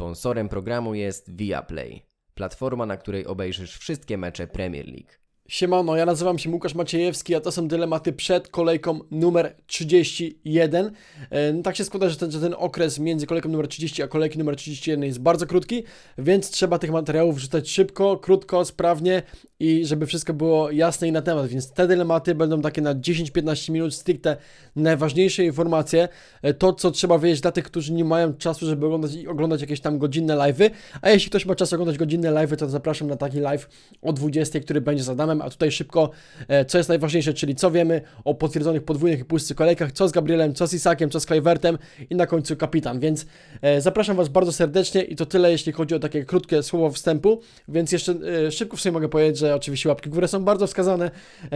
Sponsorem programu jest Viaplay, platforma, na której obejrzysz wszystkie mecze Premier League. Siemano, ja nazywam się Łukasz Maciejewski, a to są dylematy przed kolejką numer 31. E, No tak się składa, że ten, że ten okres między kolejką numer 30 a kolejką numer 31 jest bardzo krótki, więc trzeba tych materiałów wrzucać szybko, krótko, sprawnie i żeby wszystko było jasne i na temat. Więc te dylematy będą takie na 10-15 minut stricte najważniejsze informacje, e, to co trzeba wiedzieć dla tych, którzy nie mają czasu, żeby oglądać, oglądać jakieś tam godzinne live'y, a jeśli ktoś ma czas oglądać godzinne live'y, to zapraszam na taki live o 20, który będzie z A tutaj szybko, e, co jest najważniejsze, czyli co wiemy o potwierdzonych podwójnych i pustych kolejkach, co z Gabrielem, co z Isakiem, co z Kluivertem i na końcu kapitan, więc e, zapraszam Was bardzo serdecznie i to tyle, jeśli chodzi o takie krótkie słowo wstępu, więc jeszcze e, szybko w sobie mogę powiedzieć, że oczywiście łapki w górę są bardzo wskazane,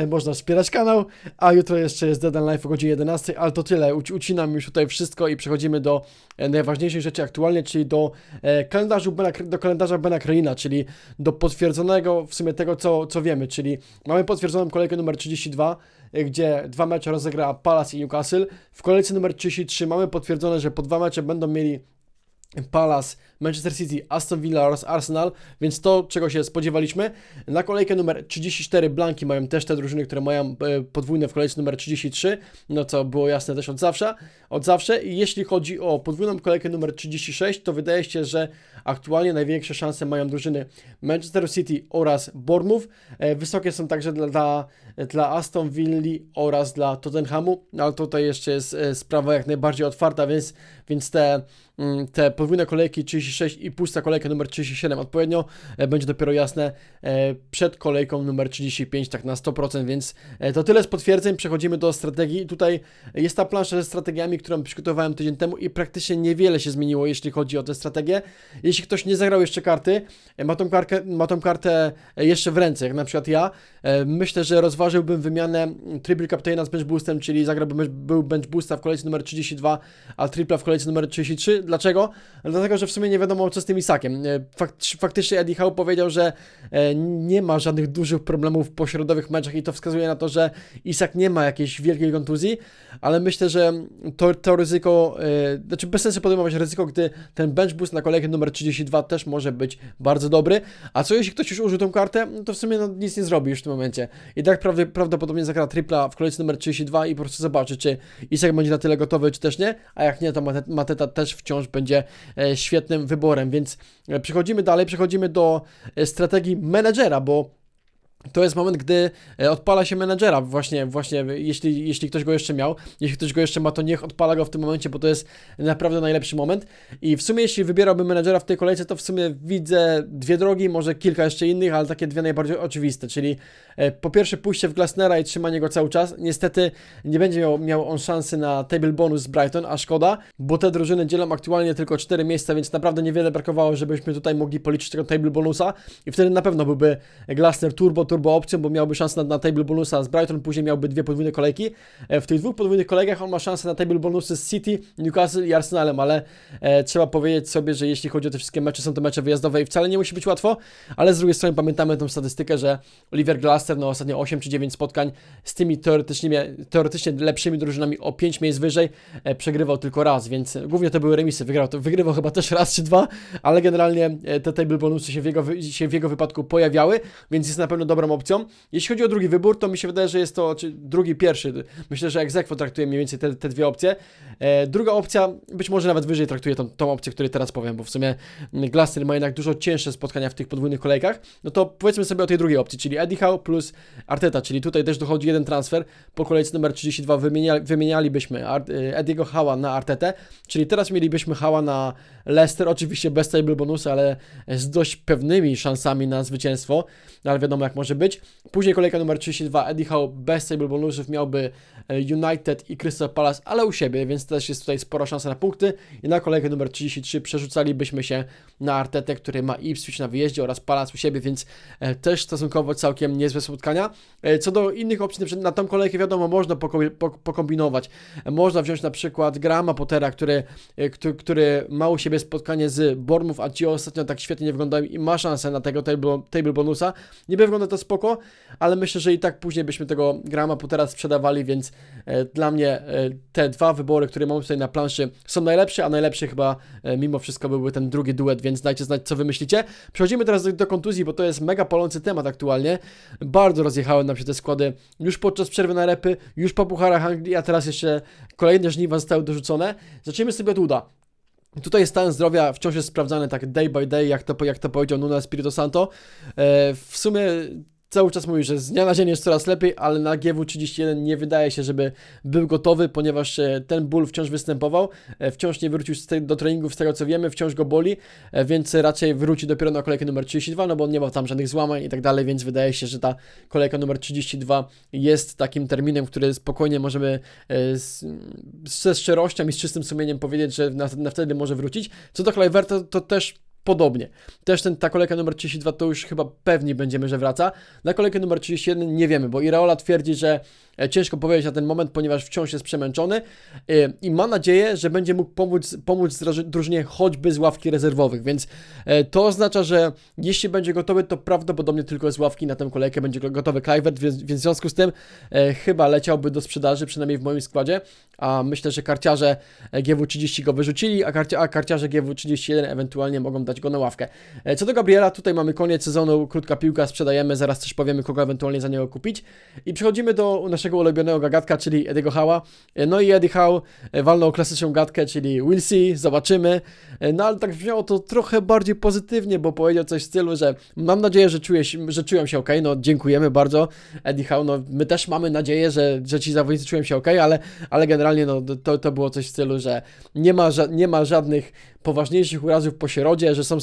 można wspierać kanał, a jutro jeszcze jest Dead and Life o godzinie 11, ale to tyle, Uci- ucinam już tutaj wszystko i przechodzimy do najważniejszej rzeczy aktualnie, czyli do kalendarzu Bena, do kalendarza Bena Kreina, czyli do potwierdzonego w sumie tego, co, co wiemy, czyli mamy potwierdzoną kolejkę numer 32, e, gdzie dwa mecze rozegra Palace i Newcastle. W kolejce numer 33 mamy potwierdzone, że po dwa mecze będą mieli Palace, Manchester City, Aston Villa oraz Arsenal, więc to, czego się spodziewaliśmy. Na kolejkę numer 34 Blanki mają też te drużyny, które mają e, podwójne w kolejce numer 33, no co było jasne też od zawsze. Od zawsze. I jeśli chodzi o podwójną kolejkę numer 36, to wydaje się, że aktualnie największe szanse mają drużyny Manchester City oraz Bournemouth. E, Wysokie są także dla, dla, dla Aston Villa oraz dla Tottenhamu, no, ale tutaj jeszcze jest e, sprawa jak najbardziej otwarta, więc, więc te, te podwójne kolejki 36 i pusta kolejka numer 37 odpowiednio e, będzie dopiero jasne e, przed kolejką numer 35 tak na 100%, więc e, to tyle z potwierdzeń, przechodzimy do strategii. Tutaj jest ta plansza ze strategiami, którą przygotowałem tydzień temu i praktycznie niewiele się zmieniło, jeśli chodzi o te strategie. Jeśli ktoś nie zagrał jeszcze karty, ma tą, kartę, ma tą kartę jeszcze w ręce, jak na przykład ja, myślę, że rozważyłbym wymianę mm, triple captaina z bench boostem, czyli zagrałbym był bench boosta w kolejce numer 32, a tripla w kolejce numer 33. Dlaczego? Dlatego, że w sumie nie wiadomo co z tym Isakiem. E, Fakt, faktycznie Eddie Howe powiedział, że e, nie ma żadnych dużych problemów po środowych meczach i to wskazuje na to, że Isak nie ma jakiejś wielkiej kontuzji, ale myślę, że to, to ryzyko, e, znaczy bez sensu podejmować ryzyko, gdy ten bench boost na kolejkę numer 32 też może być bardzo dobry. A co jeśli ktoś już użył tą kartę, no to w sumie no, nic nie zrobi już w tym momencie. I tak prawdopodobnie zagra tripla w kolejce numer 32 i po prostu zobaczy, czy Isak będzie na tyle gotowy, czy też nie. A jak nie, to Mate- Mateta też wciąż będzie e, świetnym wyborem. Więc e, przechodzimy dalej, przechodzimy do e, strategii menedżera, bo to jest moment, gdy e, odpala się menedżera, właśnie, właśnie jeśli, jeśli ktoś go jeszcze miał, jeśli ktoś go jeszcze ma, to niech odpala go w tym momencie, bo to jest naprawdę najlepszy moment. I w sumie, jeśli wybierałbym menedżera w tej kolejce, to w sumie widzę dwie drogi, może kilka jeszcze innych, ale takie dwie najbardziej oczywiste, czyli e, po pierwsze pójście w Glasnera i trzymanie go cały czas. Niestety nie będzie miał, miał on szansy na table bonus z Brighton, a szkoda, bo te drużyny dzielą aktualnie tylko 4 miejsca, więc naprawdę niewiele brakowało, żebyśmy tutaj mogli policzyć tego table bonusa i wtedy na pewno byłby Glasner turbo, turbo opcją, bo miałby szansę na, na table bonusa z Brighton, później miałby dwie podwójne kolejki. E, W tych dwóch podwójnych kolejkach on ma szansę na table bonusy z City, Newcastle i Arsenalem, ale e, trzeba powiedzieć sobie, że jeśli chodzi o te wszystkie mecze, są to mecze wyjazdowe i wcale nie musi być łatwo, ale z drugiej strony pamiętamy tą statystykę, że Oliver Glasner no ostatnio 8 czy 9 spotkań z tymi teoretycznie, teoretycznie lepszymi drużynami o 5 miejsc wyżej e, przegrywał tylko raz, więc głównie to były remisy, wygrał, to, wygrywał chyba też raz czy dwa, ale generalnie e, te table bonusy się w, jego, się w jego wypadku pojawiały, więc jest na pewno dobrą opcją. Jeśli chodzi o drugi wybór, to mi się wydaje, że jest to, drugi, pierwszy, myślę, że Exequo traktuje mniej więcej te, te dwie opcje. E, druga opcja, być może nawet wyżej traktuje tą, tą opcję, której teraz powiem, bo w sumie Glasner ma jednak dużo cięższe spotkania w tych podwójnych kolejkach, no to powiedzmy sobie o tej drugiej opcji, czyli Eddie Howe plus Arteta, czyli tutaj też dochodzi jeden transfer, po kolejce numer 32 wymienia, wymienialibyśmy Ar- Ediego Howe'a na Artetę, czyli teraz mielibyśmy Howe'a na Leicester, oczywiście bez table bonusu, ale z dość pewnymi szansami na zwycięstwo, no ale wiadomo jak może być. Później kolejka numer 32, Eddie Howe bez table bonusów miałby e, United i Crystal Palace, ale u siebie, więc też jest tutaj spora szansa na punkty. I na kolejkę numer 33 przerzucalibyśmy się na Artetę, który ma Ipswich na wyjeździe oraz Palace u siebie, więc e, też stosunkowo całkiem niezłe spotkania. E, Co do innych opcji, na tą kolejkę wiadomo, można poko- pok- pokombinować. Można wziąć na przykład Grama Pottera, który, który, ma u siebie spotkanie z Bournemouth, a ci ostatnio tak świetnie nie wyglądają i ma szansę na tego table, table bonusa. Niby wygląda to spoko, ale myślę, że i tak później byśmy tego grama po teraz sprzedawali, więc e, dla mnie e, te dwa wybory, które mamy tutaj na planszy są najlepsze, a najlepszy chyba e, mimo wszystko byłby ten drugi duet, więc dajcie znać, co wy myślicie. Przechodzimy teraz do, kontuzji, bo to jest mega palący temat aktualnie. Bardzo rozjechały nam się te składy już podczas przerwy na repy, już po pucharach Anglii, a teraz jeszcze kolejne żniwa zostały dorzucone. Zacznijmy sobie od Uda. Tutaj stan zdrowia wciąż jest sprawdzany tak day by day, jak to, jak to powiedział Nuno Espirito Santo. E, w sumie cały czas mówi, że z dnia na dzień jest coraz lepiej, ale na GW31 nie wydaje się, żeby był gotowy, ponieważ e, ten ból wciąż występował, e, wciąż nie wrócił do treningów z tego co wiemy, wciąż go boli, e, więc raczej wróci dopiero na kolejkę numer 32, no bo on nie ma tam żadnych złamań i tak dalej, więc wydaje się, że ta kolejka numer 32 jest takim terminem, który spokojnie możemy z, ze szczerością i z czystym sumieniem powiedzieć, że na, na wtedy może wrócić. Co do Kluiverta, to też podobnie. Też ten, ta kolejka numer 32 to już chyba pewni będziemy, że wraca. Na kolejkę numer 31 nie wiemy, bo Iraola twierdzi, że e, ciężko powiedzieć na ten moment, ponieważ wciąż jest przemęczony e, i ma nadzieję, że będzie mógł pomóc, pomóc druży- drużynie choćby z ławki rezerwowych, więc e, to oznacza, że jeśli będzie gotowy, to prawdopodobnie tylko z ławki na tę kolejkę będzie gotowy Kluivert, więc, więc w związku z tym chyba leciałby do sprzedaży, przynajmniej w moim składzie, a myślę, że karciarze e, GW30 go wyrzucili, a, karcia, a karciarze GW31 ewentualnie mogą dać go na ławkę. E, Co do Gabriela, tutaj mamy koniec sezonu, krótka piłka, sprzedajemy, zaraz też powiemy, kogo ewentualnie za niego kupić. I przechodzimy do naszego ulubionego gagatka, czyli Eddie'ego Howa. E, No i Eddie Howe e, walnął klasyczną gadkę, czyli we'll see, zobaczymy. No ale tak brzmiało to trochę bardziej pozytywnie, bo powiedział coś w stylu, że mam nadzieję, że, czuje się, że czują się ok. No dziękujemy bardzo, Eddie Howe. No my też mamy nadzieję, że, że ci zawodnicy czują się ok, ale, ale generalnie no, to, to było coś w stylu, że nie ma, nie ma żadnych poważniejszych urazów po środzie, że są,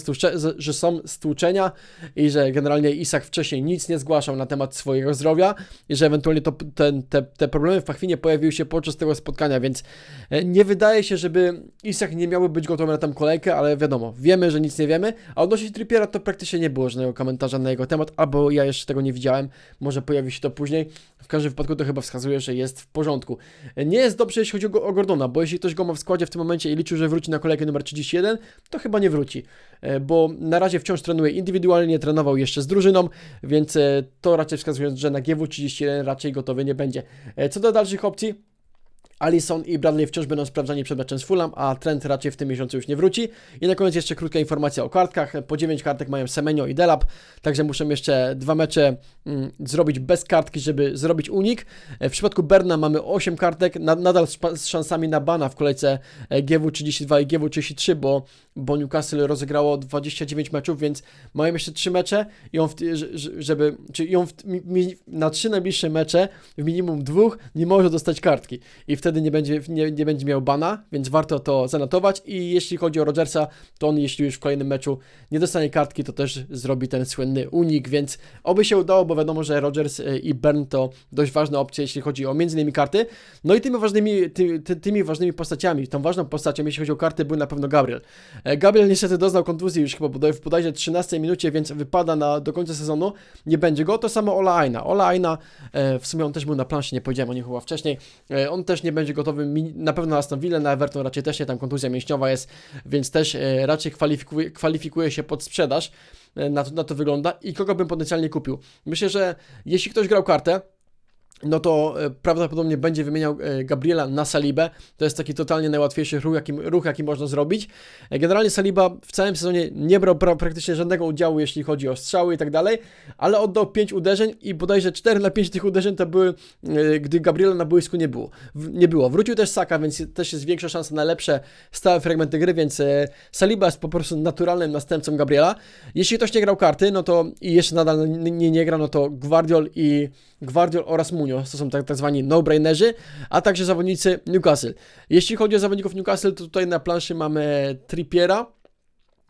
że są stłuczenia i że generalnie Isak wcześniej nic nie zgłaszał na temat swojego zdrowia i że ewentualnie to, ten, te, te problemy w pachwinie pojawiły się podczas tego spotkania, więc e, nie wydaje się, żeby Isak nie miałby być gotowy na tę kolejkę, ale wiadomo, wiemy, że nic nie wiemy, a odnośnie Trippiera to praktycznie nie było żadnego komentarza na jego temat, albo ja jeszcze tego nie widziałem, może pojawi się to później, w każdym wypadku to chyba wskazuje, że jest w porządku. Nie jest dobrze, jeśli chodzi o, o Gordona, bo jeśli ktoś go ma w składzie w tym momencie i liczył, że wróci na kolejkę numer 31, to chyba nie wróci, e, bo na razie wciąż trenuje indywidualnie, trenował jeszcze z drużyną, więc e, to raczej wskazuje, że na GW31 raczej gotowy nie będzie. E, Co do dalszych opcji, Allison i Bradley wciąż będą sprawdzani przed meczem z Fulham, a Trent raczej w tym miesiącu już nie wróci. I na koniec jeszcze krótka informacja o kartkach. Po 9 kartek mają Semenyo i Delap, także muszą jeszcze dwa mecze mm, zrobić bez kartki, żeby zrobić unik. W przypadku Berna mamy 8 kartek, na, nadal z, z szansami na bana w kolejce e, GW32 i GW33, bo, bo Newcastle rozegrało 29 meczów, więc mają jeszcze 3 mecze i on, w, że- że- żeby, czyli on w, mi, na 3 najbliższe mecze w minimum dwóch nie może dostać kartki i wtedy nie będzie, nie, nie będzie miał bana, więc warto to zanotować. I jeśli chodzi o Rogersa, to on jeśli już w kolejnym meczu nie dostanie kartki, to też zrobi ten słynny unik, więc oby się udało, bo wiadomo, że Rogers y, i Bern to dość ważne opcje, jeśli chodzi o między innymi karty, no i tymi ważnymi, ty, ty, tymi ważnymi postaciami, tą ważną postacią, jeśli chodzi o karty, był na pewno Gabriel. E, Gabriel niestety doznał kontuzji już chyba bodaj- w bodajże 13 minucie, więc wypada na, do końca sezonu, nie będzie go, to samo Ola Aina. Ola Aina, e, w sumie on też był na planszy, nie powiedziałem o nim chyba wcześniej, e, on też nie będzie gotowy, mi- na pewno na Aston na Everton raczej też nie, tam kontuzja mięśniowa jest, więc też e, raczej kwalifikuje, kwalifikuje się pod sprzedaż, e, na to, na to wygląda i kogo bym potencjalnie kupił. Myślę, że jeśli ktoś grał kartę, no to e, prawdopodobnie będzie wymieniał e, Gabriela na Salibę. To jest taki totalnie najłatwiejszy ruch, jaki, ruch, jaki można zrobić. E, Generalnie Saliba w całym sezonie nie brał pra praktycznie żadnego udziału, jeśli chodzi o strzały i tak dalej, ale oddał 5 uderzeń i bodajże 4 na 5 tych uderzeń to były, gdy Gabriela na boisku nie było. Nie było. Wrócił też Saka, więc też jest większa szansa na lepsze stałe fragmenty gry, więc Saliba jest po prostu naturalnym następcą Gabriela. Jeśli ktoś nie grał karty, no to i jeszcze nadal nie, nie, nie gra, no to Gvardiol i Gvardiol oraz Munoz, to są tak, tak zwani no-brainerzy, a także zawodnicy Newcastle. Jeśli chodzi o zawodników Newcastle, to tutaj na planszy mamy Trippiera,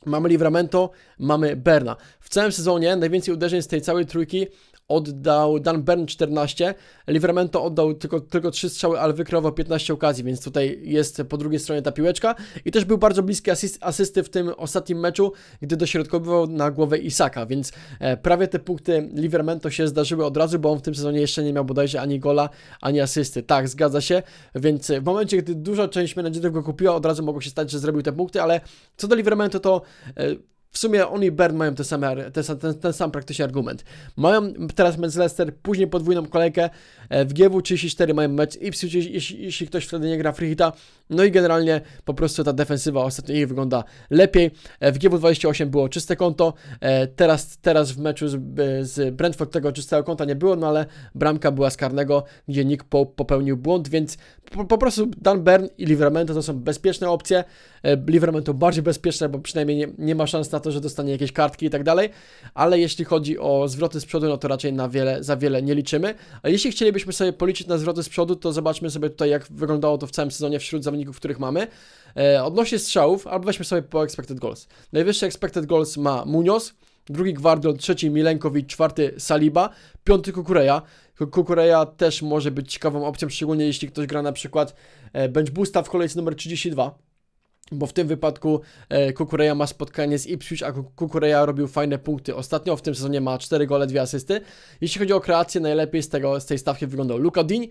mamy Livramento, mamy Berna. W całym sezonie najwięcej uderzeń z tej całej trójki oddał Dan Bern 14, Livramento oddał tylko, tylko 3 strzały, ale wykreował 15 okazji, więc tutaj jest po drugiej stronie ta piłeczka i też był bardzo bliski asyst, asysty w tym ostatnim meczu, gdy dośrodkowywał na głowę Isaka, więc e, prawie te punkty Livramento się zdarzyły od razu, bo on w tym sezonie jeszcze nie miał bodajże ani gola, ani asysty. Tak, zgadza się, więc w momencie, gdy duża część menedżerów go kupiła, od razu mogło się stać, że zrobił te punkty, ale co do Livramento, to e, w sumie on i Bern mają te same, ar- te, sa- ten, ten sam praktycznie argument. Mają teraz mecz z Leicester, później podwójną kolejkę, e, w GW 34 mają mecz Ipswich, jeśli, jeśli, ktoś wtedy nie gra free no i generalnie po prostu ta defensywa ostatnio ich wygląda lepiej. E, W GW 28 było czyste konto, e, teraz, teraz w meczu z, z Brentford tego czystego konta nie było, no ale bramka była z karnego, gdzie Nick Pope popełnił błąd, więc po, po prostu Dan Bern i Livermento to są bezpieczne opcje. E, Livermento bardziej bezpieczne, bo przynajmniej nie, nie ma szans na to, że dostanie jakieś kartki i tak dalej, ale jeśli chodzi o zwroty z przodu, no to raczej na wiele, za wiele nie liczymy. A jeśli chcielibyśmy sobie policzyć na zwroty z przodu, to zobaczmy sobie tutaj, jak wyglądało to w całym sezonie wśród zawodników, których mamy. E, odnośnie strzałów, albo weźmy sobie po expected goals. Najwyższy expected goals ma Munoz, drugi Gvardiol, trzeci Milenkowicz, czwarty Saliba, piąty Kukureja. Ku- Kukureja też może być ciekawą opcją, szczególnie jeśli ktoś gra na przykład e, bench boosta w kolejce numer 32. Bo w tym wypadku e, Kukureja ma spotkanie z Ipswich, a Ku- Kukureja robił fajne punkty. Ostatnio w tym sezonie ma 4 gole, 2 asysty. Jeśli chodzi o kreację, najlepiej z, tego, z tej stawki wyglądał Luka Dean,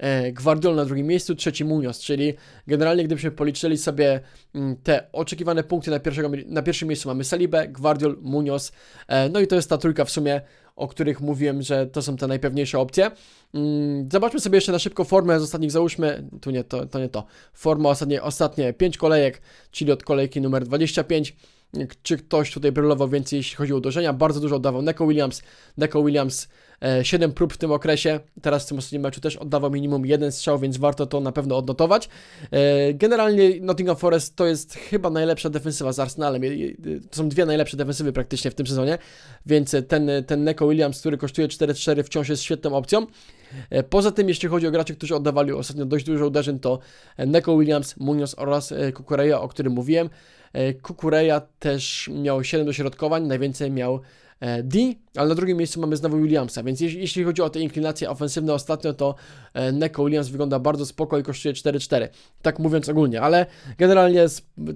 e, Gvardiol na drugim miejscu, trzeci Munoz, czyli generalnie gdybyśmy policzyli sobie mm, te oczekiwane punkty na, pierwszego, na pierwszym miejscu mamy Salibę, Gvardiol, Munoz, e, no i to jest ta trójka w sumie, o których mówiłem, że to są te najpewniejsze opcje. Mm, Zobaczmy sobie jeszcze na szybko formę z ostatnich, załóżmy, tu nie, to, to nie to, forma ostatnie, ostatnie 5 kolejek, czyli od kolejki numer 25, czy ktoś tutaj brylował więcej, jeśli chodzi o uderzenia, bardzo dużo oddawał Neko Williams, Neko Williams e, 7 prób w tym okresie, teraz w tym ostatnim meczu też oddawał minimum jeden strzał, więc warto to na pewno odnotować. E, Generalnie Nottingham Forest to jest chyba najlepsza defensywa z Arsenalem, to są dwie najlepsze defensywy praktycznie w tym sezonie, więc ten, ten Neko Williams, który kosztuje 4-4 wciąż jest świetną opcją. E, Poza tym, jeśli chodzi o graczy, którzy oddawali ostatnio dość dużo uderzeń, to e, Neko Williams, Munoz oraz e, Kukureya, o którym mówiłem. E, Kukureya też miał 7 dośrodkowań, najwięcej miał e, D, ale na drugim miejscu mamy znowu Williamsa, więc jeśli, jeśli chodzi o te inklinacje ofensywne ostatnio, to e, Neko Williams wygląda bardzo spoko i kosztuje 4-4, tak mówiąc ogólnie, ale generalnie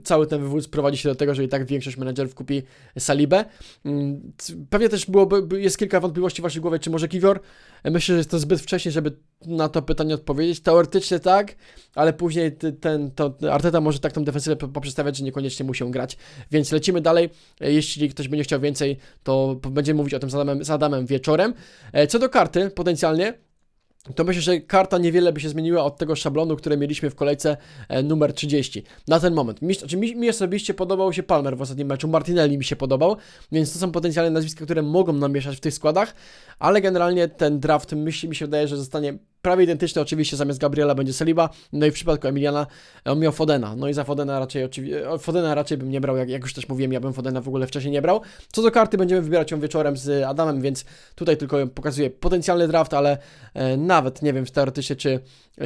cały ten wywód prowadzi się do tego, że i tak większość menedżerów kupi Salibę. Mm, Pewnie też byłoby, by- jest kilka wątpliwości w waszej głowie, czy może Kiwior. E, Myślę, że jest to zbyt wcześnie, żeby na to pytanie odpowiedzieć. Teoretycznie tak, ale później ten, to Arteta może tak tą defensywę po- poprzestawiać, że niekoniecznie muszą grać. Więc lecimy dalej. E, Jeśli ktoś będzie chciał więcej, to będziemy mówić o tym z Adamem, z Adamem wieczorem. E, Co do karty, potencjalnie, to myślę, że karta niewiele by się zmieniła od tego szablonu, który mieliśmy w kolejce e, numer 30. Na ten moment. Mi, znaczy mi, mi osobiście podobał się Palmer w ostatnim meczu, Martinelli mi się podobał, więc to są potencjalne nazwiska, które mogą namieszać w tych składach, ale generalnie ten draft myśli mi się wydaje, że zostanie prawie identyczny. Oczywiście zamiast Gabriela będzie Saliba, no i w przypadku Emiliana e, on miał Fodena, no i za Fodena raczej e, Fodena raczej bym nie brał, jak, jak już też mówiłem, ja bym Fodena w ogóle wcześniej nie brał. Co do karty, będziemy wybierać ją wieczorem z Adamem, więc tutaj tylko pokazuję potencjalny draft, ale e, nawet nie wiem teoretycznie, czy,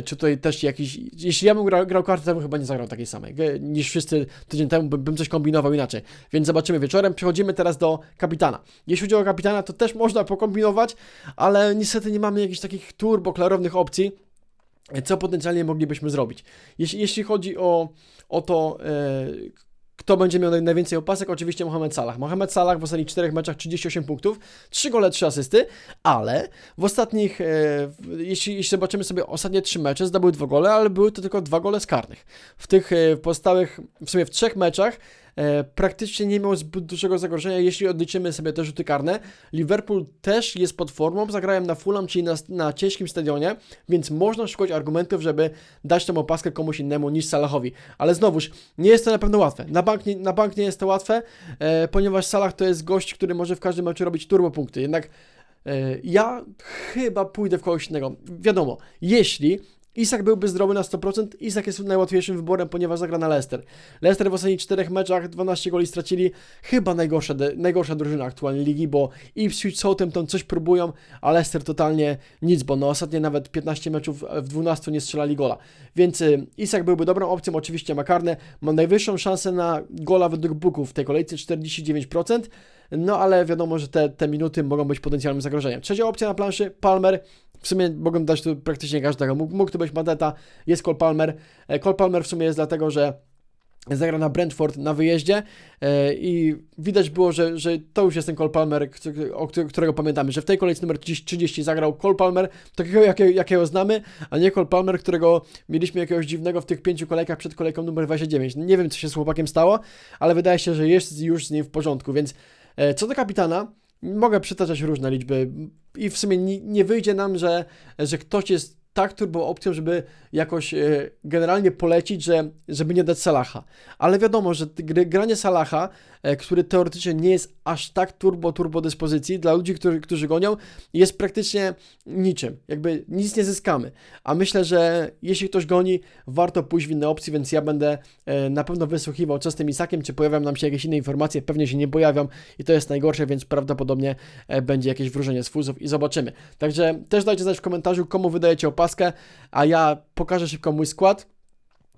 czy tutaj też jakiś. Jeśli ja bym grał, grał kartę, to bym chyba nie zagrał takiej samej niż wszyscy tydzień temu, bym, bym coś kombinował inaczej. Więc zobaczymy wieczorem. Przechodzimy teraz do kapitana. Jeśli chodzi o kapitana, to też można pokombinować, ale niestety nie mamy jakichś takich turbo klarownych opcji. Co potencjalnie moglibyśmy zrobić? Jeśli, jeśli chodzi o, o to, e, kto będzie miał naj- najwięcej opasek, oczywiście Mohamed Salah. Mohamed Salah w ostatnich czterech meczach 38 punktów, 3 gole, 3 asysty, ale w ostatnich, e, jeśli, jeśli zobaczymy sobie ostatnie trzy mecze, zdobył dwa gole, ale były to tylko dwa gole z karnych. W tych e, pozostałych, w sumie w trzech meczach praktycznie nie miał zbyt dużego zagrożenia, jeśli odliczymy sobie te rzuty karne. Liverpool też jest pod formą, zagrałem na Fulham, czyli na, na ciężkim stadionie, więc można szukać argumentów, żeby dać tą opaskę komuś innemu niż Salahowi. Ale znowuż, nie jest to na pewno łatwe. Na bank nie, na bank nie jest to łatwe, e, ponieważ Salah to jest gość, który może w każdym meczu robić turbo punkty. Jednak e, ja chyba pójdę w kogoś innego. Wiadomo, jeśli Isak byłby zdrowy na 100%, Isak jest najłatwiejszym wyborem, ponieważ zagra na Leicester. Leicester w ostatnich czterech meczach 12 goli stracili. Chyba najgorsza, najgorsza drużyna aktualnie ligi, bo Ipswich, Southampton coś próbują, a Leicester totalnie nic, bo na ostatnie nawet 15 meczów w 12 nie strzelali gola. Więc y, Isak byłby dobrą opcją, oczywiście ma karne, ma najwyższą szansę na gola według booków w tej kolejce 49%, no ale wiadomo, że te, te minuty mogą być potencjalnym zagrożeniem. Trzecia opcja na planszy, Palmer, w sumie mogą dać tu praktycznie każdego, mógł, mógł być Mateta, jest Cole Palmer. E, Cole Palmer w sumie jest dlatego, że zagra na Brentford na wyjeździe e, i widać było, że, że to już jest ten Cole Palmer, którego pamiętamy, że w tej kolejce numer 30, 30 zagrał Cole Palmer, takiego jakie, jakiego znamy, a nie Cole Palmer, którego mieliśmy jakiegoś dziwnego w tych pięciu kolejkach przed kolejką numer 29. Nie wiem, co się z chłopakiem stało, ale wydaje się, że jest już z nim w porządku, więc e, co do kapitana, mogę przytaczać różne liczby i w sumie nie, nie wyjdzie nam, że, że ktoś jest tak turbo opcją, żeby jakoś e, generalnie polecić, że, żeby nie dać Salaha. Ale wiadomo, że granie Salaha, e, który teoretycznie nie jest aż tak turbo, turbo dyspozycji, dla ludzi, którzy, którzy gonią, jest praktycznie niczym. Jakby nic nie zyskamy. A myślę, że jeśli ktoś goni, warto pójść w inne opcje, więc ja będę e, na pewno wysłuchiwał, tym Isakiem, czy pojawią nam się jakieś inne informacje, pewnie się nie pojawią i to jest najgorsze, więc prawdopodobnie będzie jakieś wróżenie z fuzów i zobaczymy. Także też dajcie znać w komentarzu, komu wydajecie opaskę, a ja pokażę szybko mój skład.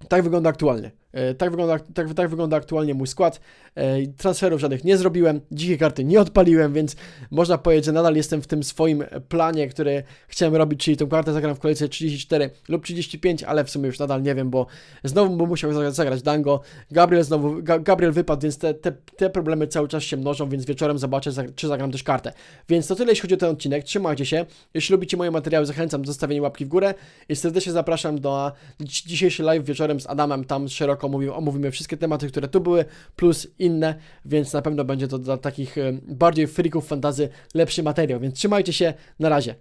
Tak wygląda aktualnie. E, Tak wygląda, tak, tak wygląda aktualnie mój skład. E, Transferów żadnych nie zrobiłem, dzikie karty nie odpaliłem, więc można powiedzieć, że nadal jestem w tym swoim planie, który chciałem robić, czyli tą kartę zagram w kolejce 34 lub 35, ale w sumie już nadal nie wiem, bo znowu bym musiał zagrać, Dango. Gabriel znowu, Ga- Gabriel wypadł, więc te, te, te problemy cały czas się mnożą, więc wieczorem zobaczę, czy zagram też kartę. Więc to tyle, jeśli chodzi o ten odcinek. Trzymajcie się. Jeśli lubicie moje materiały, zachęcam do zostawienia łapki w górę i serdecznie zapraszam do dzi- dzisiejszy live wieczorem z Adamem. Tam szeroko omówimy, omówimy wszystkie tematy, które tu były, plus inne, więc na pewno będzie to dla takich bardziej freaków fantazy lepszy materiał. Więc trzymajcie się, na razie.